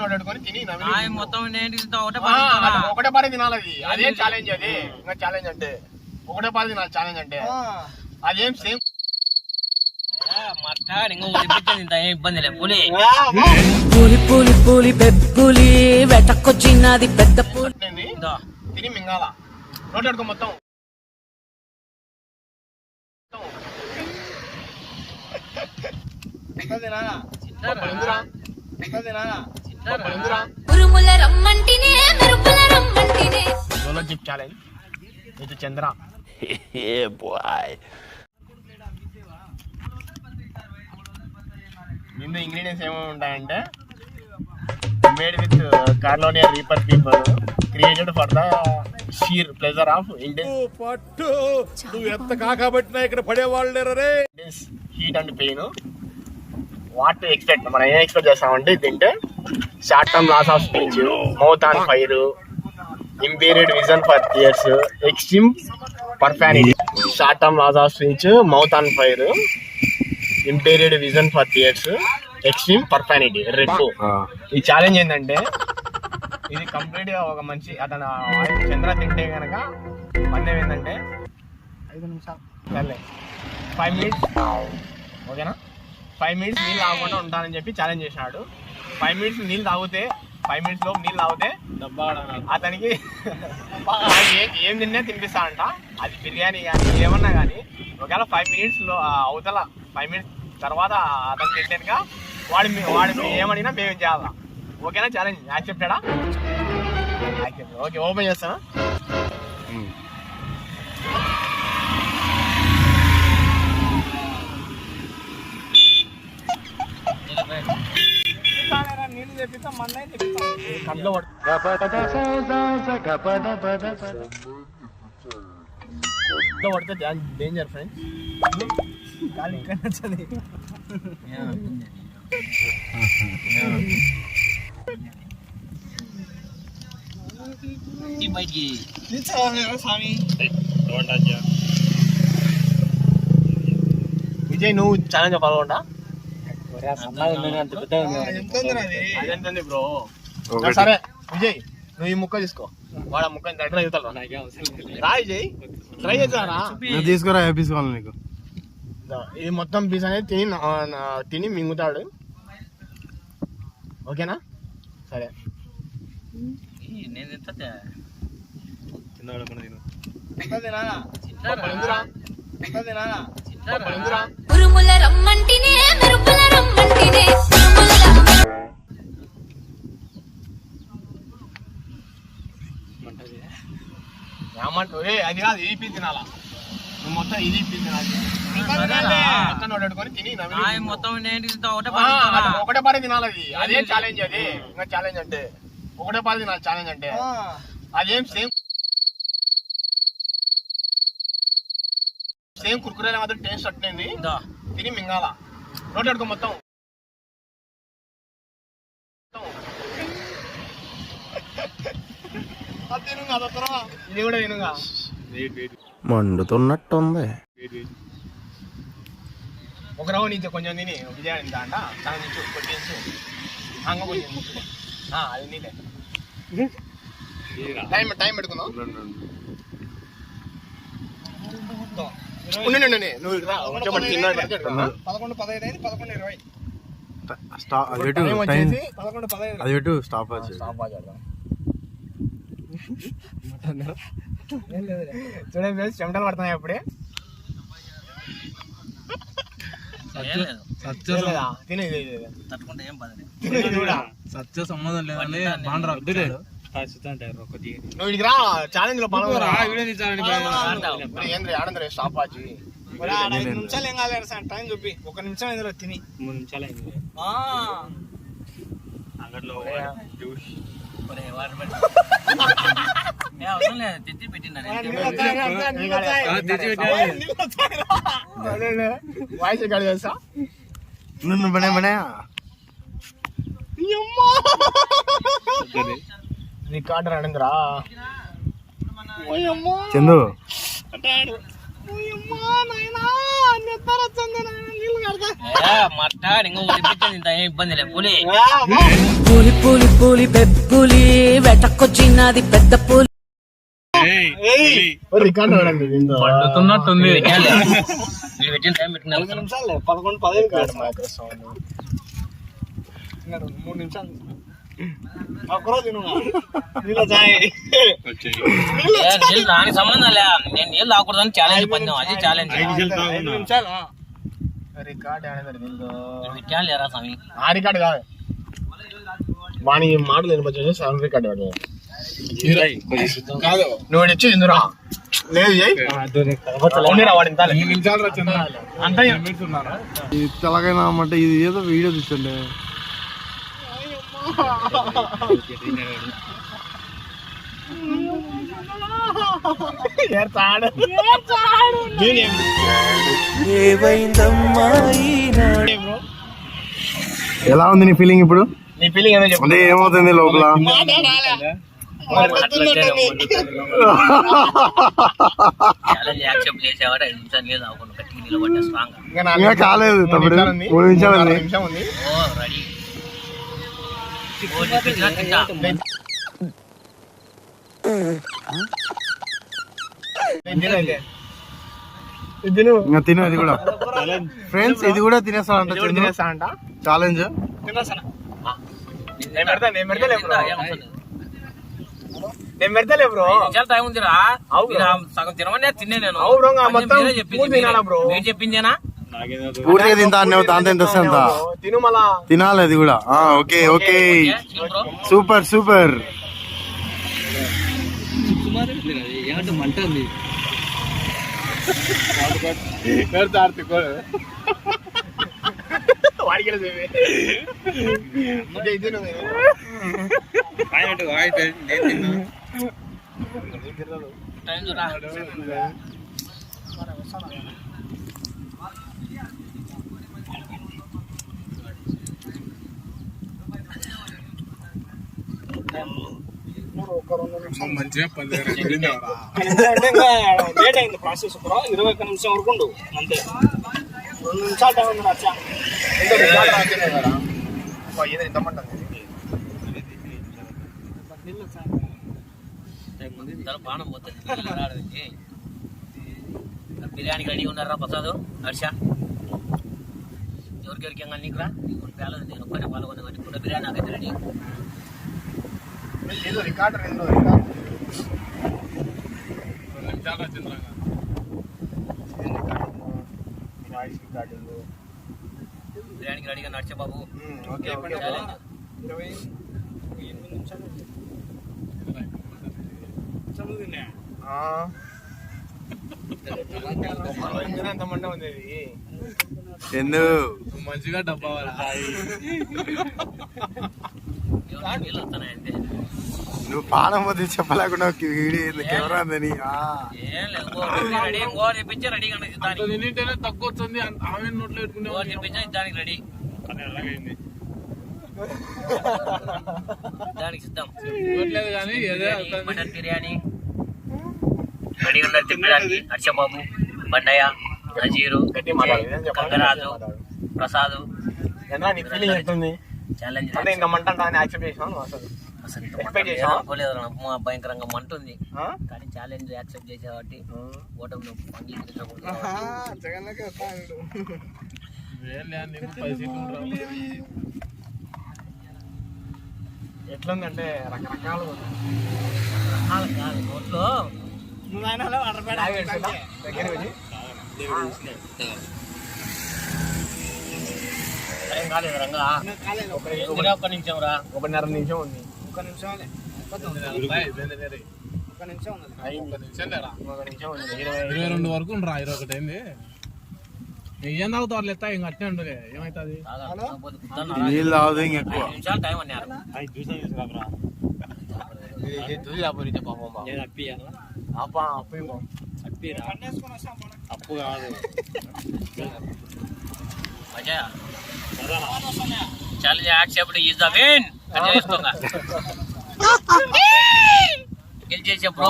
నోడెట్టుకొని తిని నమిలి ఆయన మొత్తం నేను తింటా ఒకటే పారి తినాలి అది. ఛాలెంజ్ అది ఇంకా ఛాలెంజ్ అంటే. ఒకటే పారి తినాలి ఛాలెంజ్ అంటే. అదేం సేమ్ పులి. పులి పులి పులి పెప్పులి వెటకొచ్చినది పెద్ద పులి. ఇందో. తిని మింగాల. నోటెట్టుకో మొత్తం. తింటారా? ఎందురా తింటారా? ఎందురా ఉరుముల రమ్మంటినే మెరుపుల రమ్మంటినే. సోలో జిప్ ఛాలెంజ్ ఇది చంద్ర దీంట్లో ఇంగ్రీడియంట్స్ ఏమేమి ఉంటాయంటే made with Carolina reaper pepper created for the sheer pleasure of Indian పట్టు! నువ్వు ఎంత కాకబట్టినా ఇక్కడ పడేవాళ్ళు లేరే heat and pain what expect మనం ఏం ఎక్స్పెక్ట్ చేస్తామంటే తింటే short term loss of speech mouth on fire impaired vision for years extreme profanity short term loss of speech mouth on fire impaired vision for years extreme profanity రెప్పు ఈ challenge ఏంటంటే ఇది కంప్లీట్గా ఒక మంచి అతను చంద్ర తింటే కనుక పందెం ఏంటంటే ఐదు నిమిషాలు. సర్లే. ఫైవ్ మినిట్స్ ఓకేనా? ఫైవ్ మినిట్స్ నీళ్ళు తాగకుండా ఉంటానని చెప్పి ఛాలెంజ్ చేసినాడు ఫైవ్ మినిట్స్ నీళ్ళు తాగితే ఫైవ్ మినిట్స్లో నీళ్ళు తాగితే అతనికి ఏ- ఏం తిన్నా తినిపిస్తాడంట. అది బిర్యానీ కానీ ఏమన్నా కానీ ఒకవేళ ఫైవ్ మినిట్స్లో ఆ అవతల ఫైవ్ మినిట్స్ తర్వాత అతను తింటానుక వాడి మీ- వాడి ఏమడినా మేము చేయాలా? ఓకేనా ఛాలెంజ్ యాక్సెప్టెడా? యాక్సెప్ట్ ఓకే ఓపెన్ చేస్తాను? కంట్లో పడు- కంట్లో పడితే డేంజర్ ఫ్రెండ్స్ ఈ బయటికి విజయ్ నువ్వు ఛాలెంజ్ పాల్గొంటా అదెంతంది బ్రో సరే విజయ్ నువ్వు ఈ ముక్క తీసుకో. వాడు ఆ ముక్క దగ్గర చెప్తాడు రా విజయ్ ట్రై తీసుకురా తీసుకోవాలి నీకు? ఇది మొత్తం పీస్ అనేది తిని తిని మింగుతాడు. ఓకేనా? సరే. ఉరుముల రమ్మంటినే ఏమంటావు? అది కాదు ఈ తినాలా నువ్వు మొత్తం ఇది పీస్ తినాలి? పక్కన నోడెట్టుకొని తిని మొత్తం ఒకటే పారి తినాలి అది. ఛాలెంజ్ అది ఇంకా ఛాలెంజ్ అంటే ఒకటే పారి తినాలి ఛాలెంజ్ అంటే. అదేం సేమ్ సేమ్ కుర్కురేల మాత్రం టేస్ట్ అట్టింది. తిని మింగాల. నోట్ అడుకో మొత్తం అది తినుగా, అది వత్తరా? ఇది కూడా తినుగా మండుతున్నట్టుంది. ఒక రవ్వ నుంచి కొంచెం తిని విజయాన్ని నుంచి కొట్టించు. కొంచెం అది టైం టైం పెట్టుకుందాం. పట్టు, తిన్నాడు. పట్టు, ఇటు రా. స్టాప్ అది పెట్టు. చూడండి ఫ్రెండ్స్ చెమటలు పడుతున్నాయి అప్పుడే. సత్య సంబంధం నువ్వు ఇడికి రా ఛాలెంజ్లో ఏంద్రీ ఆడంద్రీ స్టాప్ ఐదు నిమిషాలు ఏం కాలేదు టైం చూపి. ఒక నిమిషం తిని. మూడు నిమిషాలు అయింది ఒరే, వాయిస్ ఎక్కడ తెలుసా నువ్వు బనే బనే. రికార్డర్ అడిందిరా చందు. పులి. పులి పులి పులి పెప్పులి వెటకొచ్చినది పెద్ద పులి. పండుతున్నట్టుంది పదకొండు పదిహేను మైక్రోసౌండ్ మూడు నిమిషాలు. నీళ్ళ దానికి సంబంధం లే. నేను నీళ్ళు తాగకూడదని ఛాలెంజ్ పొందాం అది ఛాలెంజ్ రికార్డ్ లేరా స్వామి? ఆ రికార్డ్ కాదు. వాని మాటలు వినిపించేసి సౌండ్ రికార్డ్ వాడు. కాదు నువ్వు ఇచ్చి ఇందురా. లేదు తెలంగాణ అంటే ఇది ఏదో వీడియో తీస్తుండే. ఏర్చాడు ఎలా ఉంది నీ ఫీలింగ్ ఇప్పుడు? నీ ఫీలింగ్ అంటే ఏమవుతుంది లోపల? ఇంకా కాలేదు ఉంది. మూడు నిమిషాలు ఉంది నిమిషం ఉంది ఓ రెడీ ఓ చెప్పించినా తింటా ఇది తిను. ఇది కూడా. ఫ్రెండ్స్ ఇది కూడా తినేస్తాడంట ఇది కూడా చంద్రు తినేస్తా అంట ఛాలెంజ్ నేను పెడతా నేను పెడతాలే బ్రో. నిమిషాలు టైం ఉందిరా. సగం తినమని తిన్నే నేను. మీరే చెప్పిందేనా? పూర్తిగా తింటా అన్నావు దాంతో ఎంత తినాలి అది కూడా. ఆ, okay okay chill super super. పెడతా ఆర్తి వాడికి వెళ్ళి ఇది లేట్ అయింది ప్రాసెస్ బ్రో ఇరవై ఒక్క నిమిషం వరకు ఉండు అంతే. రెండు నిమిషాలు టైం ఉంది. ఇంతలో బాణం పోతుంది. బిర్యానీకి రెడీ ఉన్నారా ప్రసాద్? హర్ష? ఎవరికెవరికి ఇంకా నీకు రా నీకు పేలదు నేను ఒక్కనే పాల్గొనే కానీ కూడా బిర్యానీ నాకైతే రెడీ. ఏదో రికార్డ్ ఏదో రికార్డ్ నిమిషాలు చంద్ర వాయిస్ రికార్డింగ్ బిర్యానీకి రెడీగా నడిచే బాబు ఓకే ఇరవై ఎనిమిది నిమిషాలు. మంచిగా డబ్బా నువ్వు పానం పోతే చెప్పలేకుండా కెమెరా ఉందని రెడీ తక్కువ వచ్చింది ఆమె నోట్లో పెట్టుకునే దానికి రెడీ దానికి సిద్ధం కానీ. మటన్ బిర్యానీ రెడీగా ఉన్నారు తిప్పడానికి హర్షబాబు బండయ్య నజీరు మాట్లాడు. ప్రసాద్ నీ ఫీలింగ్ ఛాలెంజ్ మంట అని యాక్సెప్ట్ నువ్వు అసలు? భయంకరంగా మంట ఉంది. ఆ? కానీ ఛాలెంజ్ యాక్సెప్ట్ చేసే కాబట్టి ఉండవు. ఎట్లుందంటే రకరకాలు కాదు, కాదు, నోట్లో నువ్వు ఆయన దగ్గర వెళ్ళి టైం కాలేదు రంగా కాలేదు ఎందుకురా ఒక్క నిమిషం రా ఒకటిన్నర నిమిషం ఉంది ఒక నిమిషం బాయ్, వేరే వేరే. ఒక నిమిషం ఉన్నది అయింది ఒక నిమిషం లేరా ఒక నిమిషం ఉంది ఇరవై ఇరవై రెండు వరకు ఉండరా ఇరవై ఒకటి అయింది ఏం తాగుతావు వాళ్ళు ఎత్తా ఇంకా అట్నే ఉండలే ఏమవుతుంది తాగాలి, తాగకపోతే కుదరదు. నీళ్ళు తాగదు ఇంకెక్కువ ఐదు నిమిషాలు టైం అన్నారు తుది అప్పుడు ఇచ్చే పాపం బాబు. అప్పా అప్పు ఇవ్వు. అప్పు కాదు Ajay challenge accept is the win. గెలిచేసే bro.